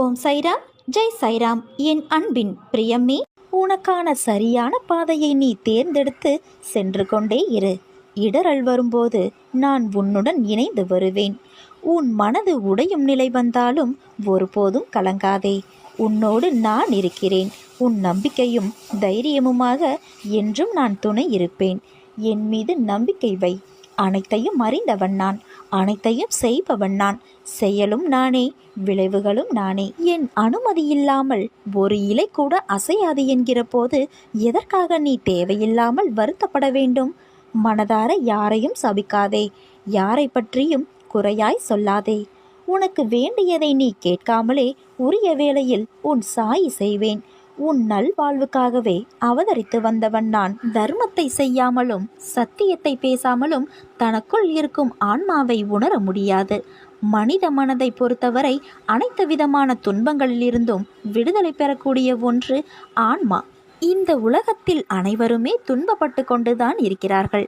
ஓம் சைராம். ஜெய் சைராம் என் அன்பின் பிரியம்மே உனக்கான சரியான பாதையை நீ தேர்ந்தெடுத்து சென்று கொண்டே இரு. இடரல் வரும்போது நான் உன்னுடன் இணைந்து வருவேன். உன் மனது உடையும் நிலை வந்தாலும் ஒருபோதும் கலங்காதே. உன்னோடு நான் இருக்கிறேன். உன் நம்பிக்கையும் தைரியமுமாக என்றும் நான் துணை இருப்பேன். என் மீது நம்பிக்கை வை. அனைத்தையும் அறிந்தவன் நான். அனைத்தையும் செய்பவன் நான். செயலும் நானே விளைவுகளும் நானே. என் அனுமதி இல்லாமல் ஒரு இலை கூட அசையாது என்கிற போது எதற்காக நீ தேவையில்லாமல் வருத்தப்பட வேண்டும்? மனதார யாரையும் சபிக்காதே. யாரை பற்றியும் குறையாய் சொல்லாதே. உனக்கு வேண்டியதை நீ கேட்காமலே உரிய வேளையில் உன் சாய் செய்வேன். உன் நல்வாழ்வுக்காகவே அவதரித்து வந்தவன் நான். தர்மத்தை செய்யாமலும் சத்தியத்தை பேசாமலும் தனக்குள் இருக்கும் ஆன்மாவை உணர முடியாது. மனித மனதை பொறுத்தவரை அனைத்து விதமான துன்பங்களிலிருந்தும் விடுதலை பெறக்கூடிய ஒன்று ஆன்மா. இந்த உலகத்தில் அனைவருமே துன்பப்பட்டு கொண்டுதான் இருக்கிறார்கள்.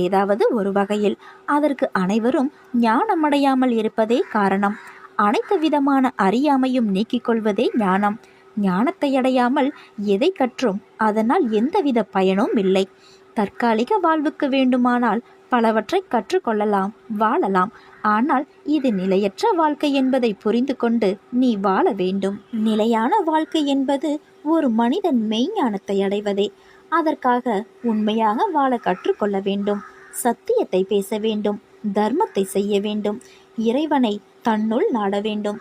ஏதாவது ஒரு வகையில் அதற்கு அனைவரும் ஞானமடையாமல் இருப்பதே காரணம். அனைத்து விதமான அறியாமையும் நீக்கிக் கொள்வதே ஞானம். ஞானத்தை அடையாமல் எதை கற்றும் அதனால் எந்தவித பயனும் இல்லை. தற்காலிக வாழ்வுக்கு வேண்டுமானால் பலவற்றை கற்றுக்கொள்ளலாம் வாழலாம். ஆனால் இது நிலையற்ற வாழ்க்கை என்பதை புரிந்து கொண்டு நீ வாழ வேண்டும். நிலையான வாழ்க்கை என்பது ஒரு மனிதன் மெய்ஞானத்தை அடைவதே. அதற்காக உண்மையாக வாழ கற்றுக்கொள்ள வேண்டும். சத்தியத்தை பேச வேண்டும். தர்மத்தை செய்ய வேண்டும். இறைவனை தன்னுள் நாட வேண்டும்.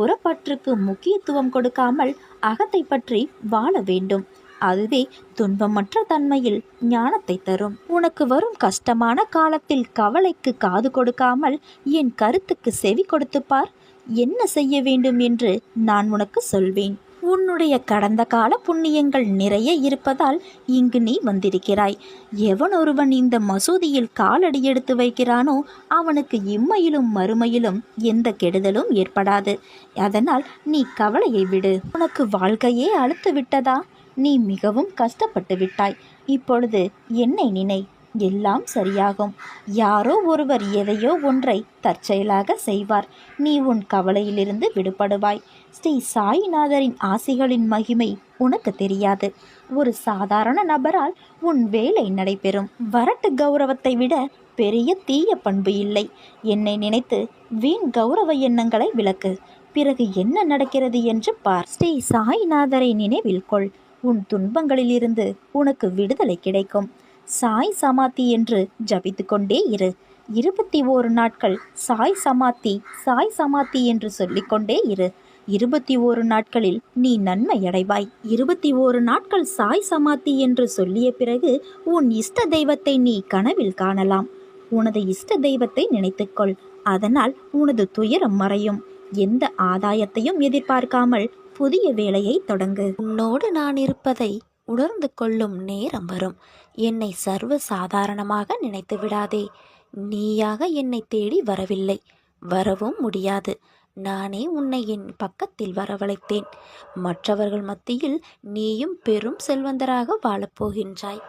புறப்பற்றுக்கு முக்கியத்துவம் கொடுக்காமல் அகத்தை பற்றி வாழ வேண்டும். அதுவே துன்பமற்ற தன்மையில் ஞானத்தை தரும். உனக்கு வரும் கஷ்டமான காலத்தில் கவலைக்கு காது கொடுக்காமல் என் கருத்துக்கு செவி கொடுத்து பார். என்ன செய்ய வேண்டும் என்று நான் உனக்கு சொல்வேன். உன்னுடைய கடந்த கால புண்ணியங்கள் நிறைய இருப்பதால் இங்கு நீ வந்திருக்கிறாய். எவன் ஒருவன் இந்த மசூதியில் காலடி எடுத்து வைக்கிறானோ அவனுக்கு இம்மையிலும் மறுமையிலும் எந்த கெடுதலும் ஏற்படாது. அதனால் நீ கவலையை விடு. உனக்கு வாழ்க்கையே அழுத்து விட்டதா நீ மிகவும் கஷ்டப்பட்டு விட்டாய். இப்பொழுது என்னை நினை. எல்லாம் சரியாகும். யாரோ ஒருவர் எதையோ ஒன்றை தற்செயலாக செய்வார். நீ உன் கவலையிலிருந்து விடுபடுவாய். ஸ்ரீ சாய்நாதரின் ஆசிகளின் மகிமை உனக்கு தெரியாது. ஒரு சாதாரண நபரால் உன் வேலை நடைபெறும். வரட்டு கௌரவத்தை விட பெரிய தீய பண்பு இல்லை. என்னை நினைத்து வீண் கௌரவ எண்ணங்களை விளக்கு. பிறகு என்ன நடக்கிறது என்று பார். ஸ்ரீ சாய்நாதரை நினைவில் கொள். உன் துன்பங்களிலிருந்து உனக்கு விடுதலை கிடைக்கும். சாய் சமாத்தி என்று ஜபித்து கொண்டே இரு. இருபத்தி ஓரு நாட்கள் சாய் சமாத்தி சாய் சமாத்தி என்று சொல்லிக்கொண்டே இரு. இருபத்தி ஓரு நாட்களில் நீ நன்மை அடைவாய் இருபத்தி ஓரு நாட்கள் சாய் சமாத்தி என்று சொல்லிய பிறகு உன் இஷ்ட தெய்வத்தை நீ கனவில் காணலாம். உனது இஷ்ட தெய்வத்தை நினைத்துக்கொள். அதனால் உனது துயரம் மறையும். எந்த ஆதாயத்தையும் எதிர்பார்க்காமல் புதிய வேலையை தொடங்கு. உன்னோடு நான் இருப்பதை உணர்ந்து கொள்ளும் நேரம் வரும். என்னை சர்வ சாதாரணமாக நினைத்து விடாதே. நீயாக என்னை தேடி வரவில்லை. வரவும் முடியாது. நானே உன்னை என் பக்கத்தில் வரவழைத்தேன். மற்றவர்கள் மத்தியில் நீயும் பெரும் செல்வந்தராக வாழப்போகின்றாய்.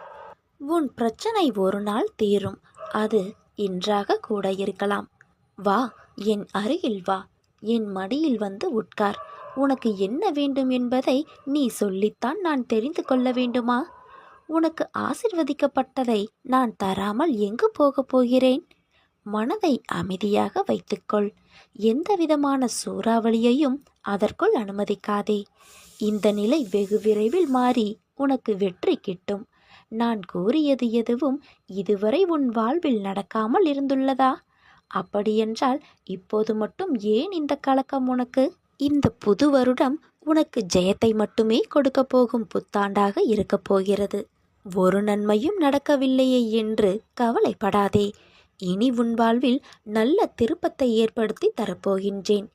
உன் பிரச்சனை ஒரு நாள் தீரும். அது இன்றாக கூட இருக்கலாம். வா என் அருகில் வா. என் மடியில் வந்து உட்கார். உனக்கு என்ன வேண்டும் என்பதை நீ சொல்லித்தான் நான் தெரிந்து கொள்ள வேண்டுமா? உனக்கு ஆசிர்வதிக்கப்பட்டதை நான் தராமல் எங்கு போகப் போகிறேன்? மனதை அமைதியாக வைத்துக்கொள். எந்த விதமான சூறாவளியையும் அதற்குள் அனுமதிக்காதே. இந்த நிலை வெகு விரைவில் மாறி உனக்கு வெற்றி கிட்டும். நான் கூறியது எதுவும் இதுவரை உன் வாழ்வில் நடக்காமல் இருந்துள்ளதா? அப்படியென்றால் இப்போது மட்டும் ஏன் இந்த கலக்கம் உனக்கு? இந்த புது வருடம் உனக்கு ஜெயத்தை மட்டுமே கொடுக்க போகும் புத்தாண்டாக இருக்கப் போகிறது. ஒரு நன்மையும் நடக்கவில்லையே என்று கவலைப்படாதே. இனி உன் வாழ்வில் நல்ல திருப்பத்தை ஏற்படுத்தி தரப்போகின்றேன்.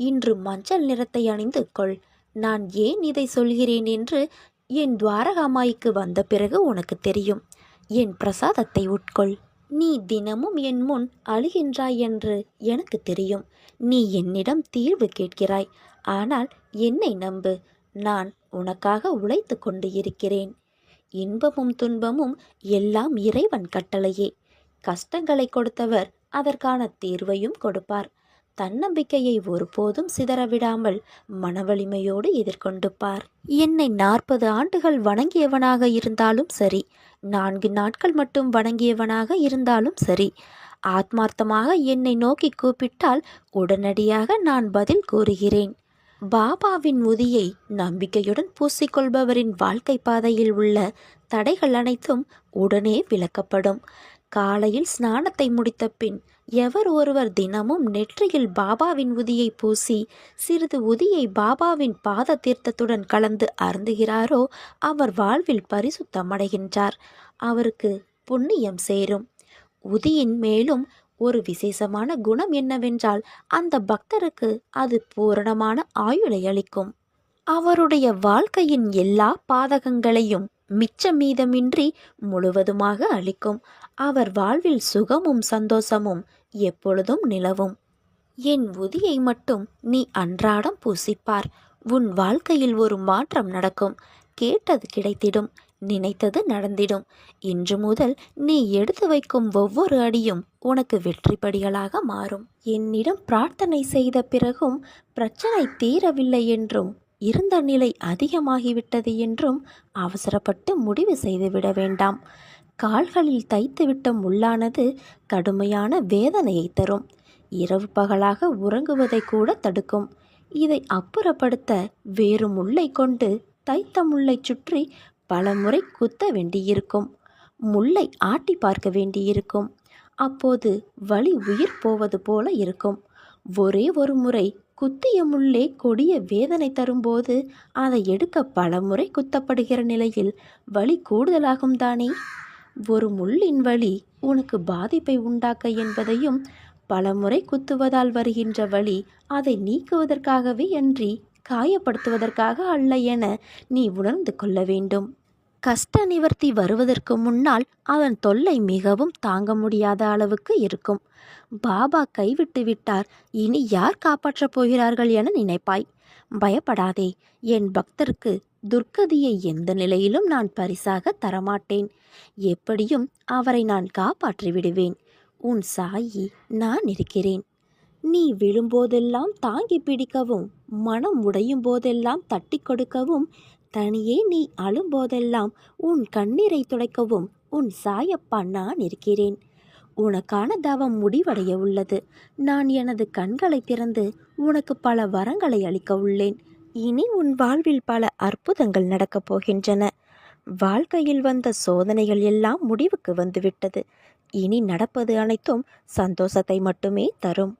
இன்று மஞ்சள் நிறத்தை அணிந்து கொள். நான் ஏன் இதை சொல்கிறேன் என்று என் துவாரகாமாய்க்கு வந்த பிறகு உனக்கு தெரியும். என் பிரசாதத்தை உட்கொள். நீ தினமும் என் முன் அழுகின்றாய் என்று எனக்கு தெரியும். நீ என்னிடம் தீர்வு கேட்கிறாய். ஆனால் என்னை நம்பு. நான் உனக்காக உழைத்து கொண்டு இருக்கிறேன். இன்பமும் துன்பமும் எல்லாம் இறைவன் கட்டளையே. கஷ்டங்களை கொடுத்தவர் அதற்கான தீர்வையும் கொடுப்பார். தன்னம்பிக்கையை ஒருபோதும் சிதறவிடாமல் மனவலிமையோடு எதிர்கொண்டு பார் என்னை நாற்பது ஆண்டுகள் வணங்கியவனாக இருந்தாலும் சரி நான்கு நாட்கள் மட்டும் வணங்கியவனாக இருந்தாலும் சரி ஆத்மார்த்தமாக என்னை நோக்கி கூப்பிட்டால் உடனடியாக நான் பதில் கூறுகிறேன். பாபாவின் உதியை நம்பிக்கையுடன் பூசிக்கொள்பவரின் வாழ்க்கை பாதையில் உள்ள தடைகள் அனைத்தும் உடனே விளக்கப்படும். காலையில் ஸ்நானத்தை முடித்த பின் எவர் ஒருவர் தினமும் நெற்றியில் பாபாவின் உதியை பூசி சிறிது உதியை பாபாவின் பாத தீர்த்தத்துடன் கலந்து அருந்துகிறாரோ அவர் வாழ்வில் பரிசுத்தமடைகின்றார். அவருக்கு புண்ணியம் சேரும். உதியின் மேலும் ஒரு விசேஷமான குணம் என்னவென்றால் அந்த பக்தருக்கு அது பூரணமான ஆயுளை அளிக்கும். அவருடைய வாழ்க்கையின் எல்லா பாதகங்களையும் மிச்ச மீதமின்றி முழுவதுமாக அளிக்கும். அவர் வாழ்வில் சுகமும் சந்தோஷமும் எப்பொழுதும் நிலவும். என் உதியை மட்டும் நீ அன்றாடம் பூசிப்பார். உன் வாழ்க்கையில் ஒரு மாற்றம் நடக்கும். கேட்டது கிடைத்திடும். நினைத்தது நடந்திடும். இன்று முதல் நீ எடுத்து வைக்கும் ஒவ்வொரு அடியும் உனக்கு வெற்றிப்படிகளாக மாறும். என்னிடம் பிரார்த்தனை செய்த பிறகும் பிரச்சனை தீரவில்லை என்றும் இருந்த நிலை அதிகமாகிவிட்டது என்றும் அவசரப்பட்டு முடிவு செய்துவிட வேண்டாம். கால்களில் தைத்துவிட்ட முள்ளானது கடுமையான வேதனையை தரும். இரவு பகலாக உறங்குவதை கூட தடுக்கும். இதை அப்புறப்படுத்த வேறு முள்ளை கொண்டு தைத்த முள்ளை சுற்றி பல முறை குத்த வேண்டியிருக்கும். முள்ளை ஆட்டி பார்க்க வேண்டியிருக்கும். அப்போது வலி உயிர் போவது போல இருக்கும். ஒரே ஒரு முறை குத்திய முள்ளே கொடிய வேதனை தரும்போது அதை எடுக்க பல முறை குத்தப்படுகிற நிலையில் வலி கூடுதலாகும் தானே? ஒரு முள்ளின் வழி உனக்கு பாதிப்பை உண்டாக்க என்பதையும் பலமுறை குத்துவதால் வருகின்ற வழி அதை நீக்குவதற்காகவே அன்றி காயப்படுத்துவதற்காக அல்ல என நீ உணர்ந்து கொள்ள வேண்டும். கஷ்ட நிவர்த்தி வருவதற்கு முன்னால் அவன் தொல்லை மிகவும் தாங்க முடியாத அளவுக்கு இருக்கும். பாபா கைவிட்டு விட்டார். இனி யார் காப்பாற்றப் போகிறார்கள் என நினைப்பாய். பயப்படாதே. என் பக்தருக்கு துர்க்கதியை எந்த நிலையிலும் நான் பரிசாக தரமாட்டேன். எப்படியும் அவரை நான் காப்பாற்றி விடுவேன். உன் சாயி நான் இருக்கிறேன். நீ விழும்போதெல்லாம் தாங்கி பிடிக்கவும் மனம் உடையும் போதெல்லாம் தட்டி கொடுக்கவும் தனியே நீ அழும்போதெல்லாம் உன் கண்ணீரை துடைக்கவும் உன் சாயப்பா நான் இருக்கிறேன். உனக்கான தவம் முடிவடைய உள்ளது. நான் எனது கண்களை திறந்து உனக்கு பல வரங்களை அளிக்க உள்ளேன். இனி உன் வாழ்வில் பல அற்புதங்கள் நடக்கப் போகின்றன. வாழ்க்கையில் வந்த சோதனைகள் எல்லாம் முடிவுக்கு வந்துவிட்டது. இனி நடப்பது அனைத்தும் சந்தோஷத்தை மட்டுமே தரும்.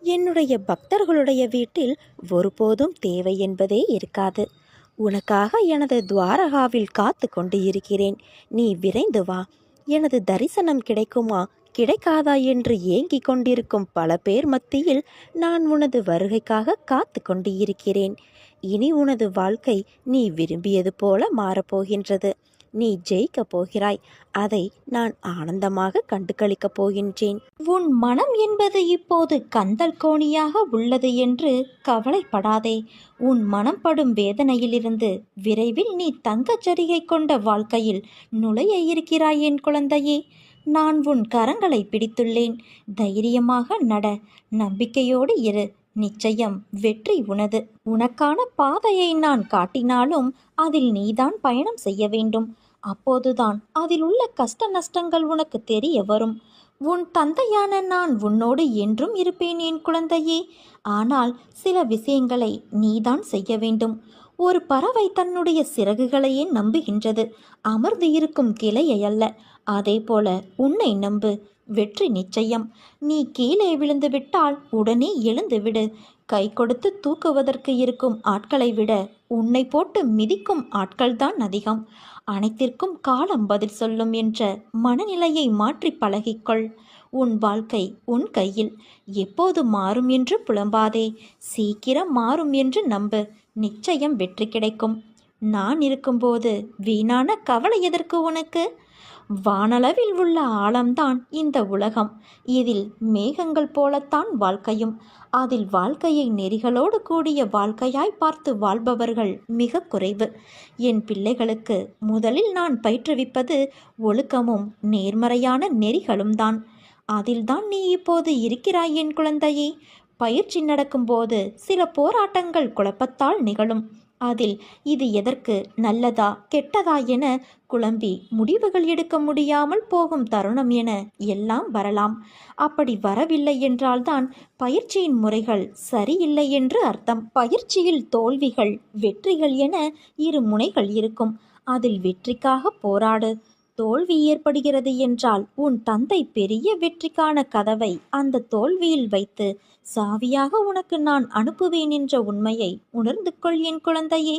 என்னுடைய பக்தர்களுடைய வீட்டில் ஒருபோதும் தேவை என்பதே இருக்காது. உனக்காக எனது துவாரகாவில் காத்து கொண்டு இருக்கிறேன். நீ விரைந்து வா. எனது தரிசனம் கிடைக்குமா? கிடைக்காதா என்று ஏங்கிக் கொண்டிருக்கும் பல பேர் மத்தியில் நான் உனது வருகைக்காக காத்து கொண்டு இருக்கிறேன். இனி உனது வாழ்க்கை நீ விரும்பியது போல மாறப்போகின்றது. நீ ஜெயிக்கப் போகிறாய். அதை நான் ஆனந்தமாக கண்டுகளிக்கப் போகின்றேன். உன் மனம் என்பது இப்போது கந்தல் கோணியாக உள்ளது என்று கவலைப்படாதே. உன் மனம் படும் வேதனையிலிருந்து விரைவில் நீ தங்கச் சரிகை கொண்ட வாழ்க்கையில் நுழைய இருக்கிறாய் என் குழந்தையே. நான் உன் கரங்களை பிடித்துள்ளேன். தைரியமாக நட. நம்பிக்கையோடு இரு. நிச்சயம் வெற்றி உனது. உனக்கான பாதையை நான் காட்டினாலும் அதில் நீதான் பயணம் செய்ய வேண்டும். அப்போதுதான் அதில் உள்ள கஷ்ட நஷ்டங்கள் உனக்கு தெரிய வரும். உன் தந்தையான நான் உன்னோடு என்றும் இருப்பேன் என் குழந்தையே. ஆனால் சில விஷயங்களை நீதான் செய்ய வேண்டும். ஒரு பறவை தன்னுடைய சிறகுகளையே நம்புகின்றது. அமர்ந்து இருக்கும் கிளையை அல்ல. அதே போல உன்னை நம்பு. வெற்றி நிச்சயம். நீ கீழே விழுந்து விட்டால் உடனே எழுந்து விடு. கை கொடுத்து தூக்குவதற்கு இருக்கும் ஆட்களை விட உன்னை போட்டு மிதிக்கும் ஆட்கள்தான் அதிகம். அனைத்திற்கும் காலம் பதில் சொல்லும் என்ற மனநிலையை மாற்றி பழகிக்கொள். உன் வாழ்க்கை உன் கையில். எப்போது மாறும் என்று புலம்பாதே. சீக்கிரம் மாறும் என்று நம்பு. நிச்சயம் வெற்றி கிடைக்கும். நான் இருக்கும்போது வீணான கவலை எதற்கு உனக்கு? வானளவில் உள்ள ஆழம்தான் இந்த உலகம். இதில் மேகங்கள் போலத்தான் வாழ்க்கையும். அதில் வாழ்க்கையை நெறிகளோடு கூடிய வாழ்க்கையாய் பார்த்து வாழ்பவர்கள் மிக குறைவு. என் பிள்ளைகளுக்கு முதலில் நான் பயிற்றுவிப்பது ஒழுக்கமும் நேர்மறையான நெறிகளும் தான் அதில்தான் நீ இப்போது இருக்கிறாய் என் குழந்தையே. பயிற்சி நடக்கும்போது சில போராட்டங்கள் குழப்பத்தால் நிகழும். அதில் இது எதற்கு நல்லதா கெட்டதா என குழம்பி முடிவுகள் எடுக்க முடியாமல் போகும் தருணம் என எல்லாம் வரலாம். அப்படி வரவில்லை என்றால்தான் பயிற்சியின் முறைகள் சரியில்லை என்று அர்த்தம். பயிற்சியில் தோல்விகள் வெற்றிகள் என இரு முனைகள் இருக்கும். அதில் வெற்றிக்காக போராடு. தோல்வி ஏற்படுகிறது என்றால் உன் தந்தை பெரிய வெற்றிக்கான கதவை அந்த தோல்வியில் வைத்து சாவியாக உனக்கு நான் அனுப்புவேன் என்ற உண்மையை உணர்ந்து கொள் என் குழந்தையே.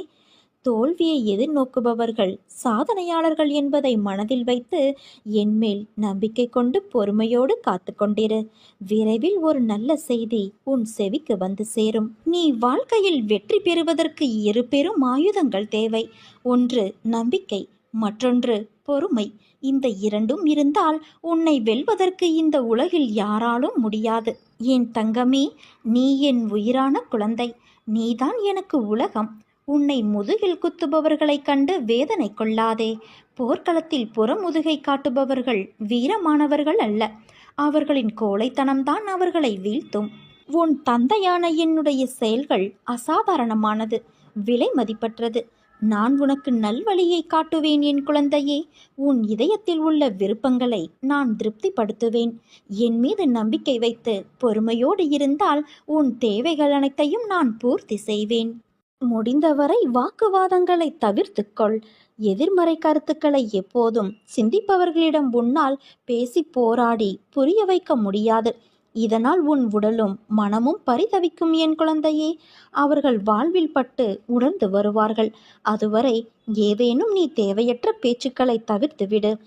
தோல்வியை எதிர்நோக்குபவர்கள் சாதனையாளர்கள் என்பதை மனதில் வைத்து என்மேல் நம்பிக்கை கொண்டு பொறுமையோடு காத்து கொண்டிரு. விரைவில் ஒரு நல்ல செய்தி உன் செவிக்கு வந்து சேரும். நீ வாழ்க்கையில் வெற்றி பெறுவதற்கு இரு பெரும் ஆயுதங்கள் தேவை. ஒன்று நம்பிக்கை மற்றொன்று பொறுமை. இந்த இரண்டும் இருந்தால் உன்னை வெல்வதற்கு இந்த உலகில் யாராலும் முடியாது. என் தங்கமே நீ என் உயிரான குழந்தை. நீதான் எனக்கு உலகம். உன்னை முதுகில் குத்துபவர்களைக் கண்டு வேதனை கொள்ளாதே. போர்க்களத்தில் புறமுதுகை காட்டுபவர்கள் வீரமானவர்கள் அல்ல. அவர்களின் கோழைத்தனம்தான் அவர்களை வீழ்த்தும். உன் தந்தையான என்னுடைய செயல்கள் அசாதாரணமானது விலை மதிப்பற்றது. நான் உனக்கு நல்வழியை காட்டுவேன் என் குழந்தையே. உன் இதயத்தில் உள்ள விருப்பங்களை நான் திருப்திப்படுத்துவேன். என் மீது நம்பிக்கை வைத்து பொறுமையோடு இருந்தால் உன் தேவைகள் அனைத்தையும் நான் பூர்த்தி செய்வேன். முடிந்தவரை வாக்குவாதங்களை தவிர்த்துக்கொள். எதிர்மறை கருத்துக்களை எப்போதும் சிந்திப்பவர்களிடம் உன்னால் பேசி போராடி புரிய வைக்க முடியாது. இதனால் உன் உடலும் மனமும் பரிதவிக்கும் என் குழந்தையே. அவர்கள் வாழ்வில் பட்டு உணர்ந்து வருவார்கள். அதுவரை ஏதேனும் நீ தேவையற்ற பேச்சுக்களை தவிர்த்து விடு.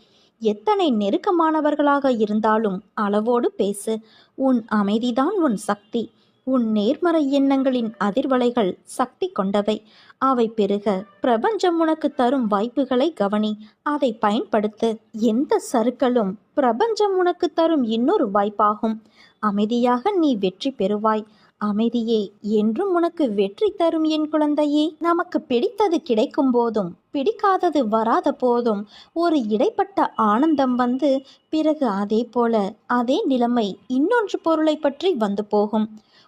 எத்தனை நெருக்கமானவர்களாக இருந்தாலும் அளவோடு பேசு. உன் அமைதிதான் உன் சக்தி. உன் நேர்மறை எண்ணங்களின் அதிர்வலைகள் சக்தி கொண்டவை. அவை பெருக பிரபஞ்சம் உனக்கு தரும் வாய்ப்புகளை கவனி. அதை பயன்படுத்து எந்த சறுக்கலும் பிரபஞ்சம் உனக்கு தரும் இன்னொரு வாய்ப்பாகும். அமைதியாக நீ வெற்றி பெறுவாய். அமைதியே என்றும் உனக்கு வெற்றி தரும் என் குழந்தையே. நமக்கு பிடித்தது கிடைக்கும் போதும் பிடிக்காதது வராத போதும் ஒரு இடைப்பட்ட ஆனந்தம் வந்து பிறகு அதே போல அதே நிலைமை இன்னொன்று பொருளை பற்றி வந்து போகும்.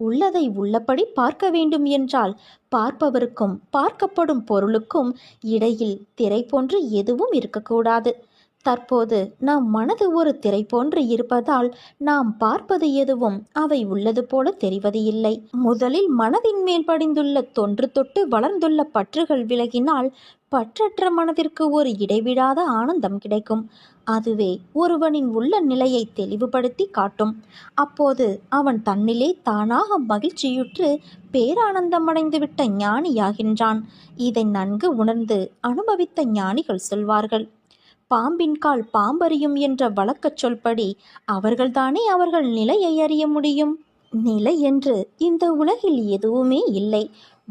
உள்ளதை உள்ளபடி பார்க்க வேண்டும் என்றால் பார்ப்பவருக்கும் பார்க்கப்படும் பொருளுக்கும் இடையில் திரை போன்று எதுவும் இருக்கக்கூடாது. தற்போது நம் மனது ஒரு திரை போன்று இருப்பதால் நாம் பார்ப்பது எதுவும் அவை உள்ளது போல தெரிவது இல்லை. முதலில் மனதின் மேல் படிந்துள்ள தொன்று தொட்டு வளர்ந்துள்ள பற்றுகள் விலகினால் பற்றற்ற மனதிற்கு ஒரு இடைவிடாத ஆனந்தம் கிடைக்கும். அதுவே ஒருவனின் உள்ள நிலையை தெளிவுபடுத்தி காட்டும். அப்போது அவன் தன்னிலே தானாக மகிழ்ச்சியுற்று பேரானந்தம் அடைந்துவிட்ட ஞானியாகின்றான். இதை நன்கு உணர்ந்து அனுபவித்த ஞானிகள் சொல்வார்கள். பாம்பின் கால் பாம்பறியும் என்ற வழக்கச் சொல்படி அவர்கள்தானே அவர்கள் நிலையை அறிய முடியும்? நிலை என்று இந்த உலகில் எதுவுமே இல்லை.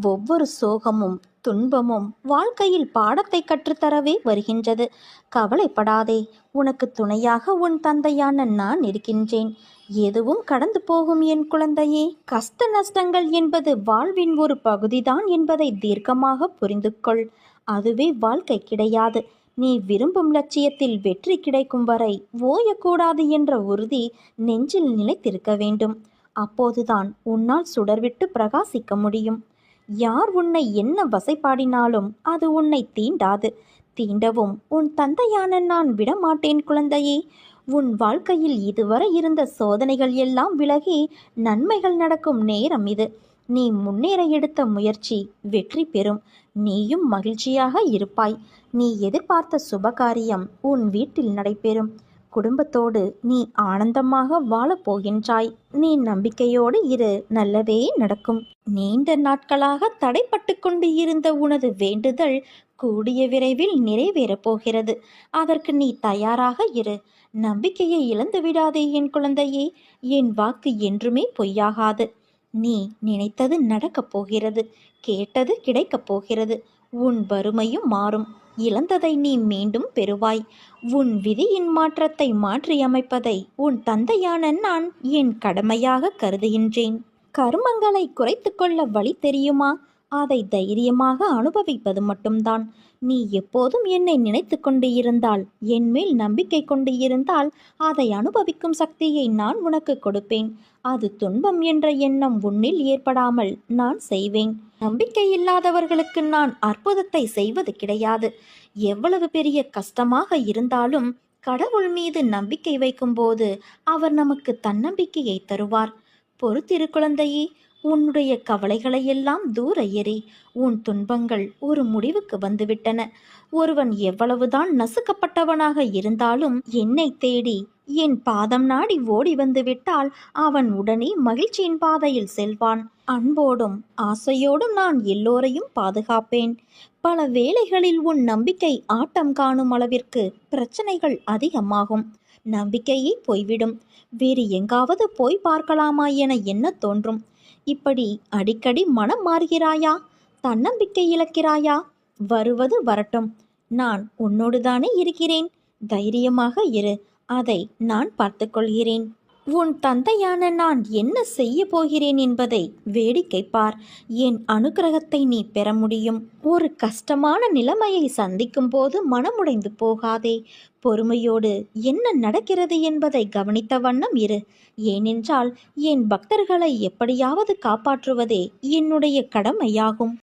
ஒவ்வொரு சோகமும் துன்பமும் வாழ்க்கையில் பாடத்தை கற்றுத்தரவே வருகின்றது. கவலைப்படாதே உனக்கு துணையாக உன் தந்தையான நான் இருக்கின்றேன். எதுவும் கடந்து போகும் என் குழந்தையே கஷ்ட நஷ்டங்கள் என்பது வாழ்வின் ஒரு பகுதிதான் என்பதை தீர்க்கமாக புரிந்து கொள் அதுவே வாழ்க்கை கிடையாது. நீ விரும்பும் லட்சியத்தில் வெற்றி கிடைக்கும் வரை ஓயக்கூடாது என்ற உறுதி நெஞ்சில் நிலைத்திருக்க வேண்டும். அப்போதுதான் உன்னால் சுடர்விட்டு பிரகாசிக்க முடியும். யார் உன்னை என்ன வசைப்பாடினாலும் அது உன்னை தீண்டாது. தீண்டவும் உன் தந்தையான நான் விடமாட்டேன் குழந்தையே. உன் வாழ்க்கையில் இதுவரை இருந்த சோதனைகள் எல்லாம் விலகி நன்மைகள் நடக்கும் நேரம் இது. நீ முன்னேற எடுத்த முயற்சி வெற்றி பெறும். நீயும் மகிழ்ச்சியாக இருப்பாய். நீ எதிர்பார்த்த சுபகாரியம் உன் வீட்டில் நடைபெறும். குடும்பத்தோடு நீ ஆனந்தமாக வாழப்போகின்றாய் நீ நம்பிக்கையோடு இரு நல்லதே நடக்கும். நீண்ட நாட்களாக தடைப்பட்டு கொண்டு இருந்த உனது வேண்டுதல் கூடிய விரைவில் நிறைவேறப் போகிறது. அதற்கு நீ தயாராக இரு. நம்பிக்கையை இழந்து விடாதே என் குழந்தையே. என் வாக்கு என்றுமே பொய்யாகாது. நீ நினைத்தது நடக்கப் போகிறது கேட்டது கிடைக்கப் போகிறது. உன் வறுமையும் மாறும். இழந்ததை நீ மீண்டும் பெறுவாய். உன் விதியின் மாற்றத்தை மாற்றியமைப்பதை உன் தந்தையான நான் என் கடமையாக கருதுகின்றேன். கர்மங்களை குறைத்து கொள்ள வழி தெரியுமா? அதை தைரியமாக அனுபவிப்பது மட்டும்தான். நீ எப்போதும் என்னை நினைத்து கொண்டு இருந்தால் என் மேல் நம்பிக்கை கொண்டு இருந்தால் அதை அனுபவிக்கும் சக்தியை நான் உனக்கு கொடுப்பேன். அது துன்பம் என்ற எண்ணம் உன்னில் ஏற்படாமல் நான் செய்வேன். நம்பிக்கை இல்லாதவர்களுக்கு நான் அற்புதத்தை செய்வது கிடையாது. எவ்வளவு பெரிய கஷ்டமாக இருந்தாலும் கடவுள் மீது நம்பிக்கை வைக்கும்போது அவர் நமக்கு தன்னம்பிக்கையை தருவார். பொறுத்திரு குழந்தையே உன்னுடைய கவலைகளையெல்லாம் தூர எறி உன் துன்பங்கள் ஒரு முடிவுக்கு வந்துவிட்டன. ஒருவன் எவ்வளவுதான் நசுக்கப்பட்டவனாக இருந்தாலும் என்னை தேடி என் பாதம் நாடி ஓடி வந்துவிட்டால் அவன் உடனே மகிழ்ச்சியின் பாதையில் செல்வான். அன்போடும் ஆசையோடும் நான் எல்லோரையும் பாதுகாப்பேன். பல வேளைகளில் உன் நம்பிக்கை ஆட்டம் காணும் அளவிற்கு பிரச்சனைகள் அதிகமாகும். நம்பிக்கையே போய்விடும். வேறு எங்காவது போய் பார்க்கலாமா என எண்ண தோன்றும்? இப்படி அடிக்கடி மனம் மாறுகிறாயா? தன்னம்பிக்கை இழக்கிறாயா? வருவது வரட்டும். நான் உன்னோடுதானே இருக்கிறேன். தைரியமாக இரு. அதை நான் பார்த்துக்கொள்கிறேன். உன் தந்தையான நான் என்ன செய்ய போகிறேன் என்பதை வேடிக்கை பார். என் அனுக்கிரகத்தை நீ பெற முடியும். ஒரு கஷ்டமான நிலைமையை சந்திக்கும் போது மனமுடைந்து போகாதே. பொறுமையோடு என்ன நடக்கிறது என்பதை கவனித்த வண்ணம் இரு. ஏனென்றால் என் பக்தர்களை எப்படியாவது காப்பாற்றுவதே என்னுடைய கடமையாகும்.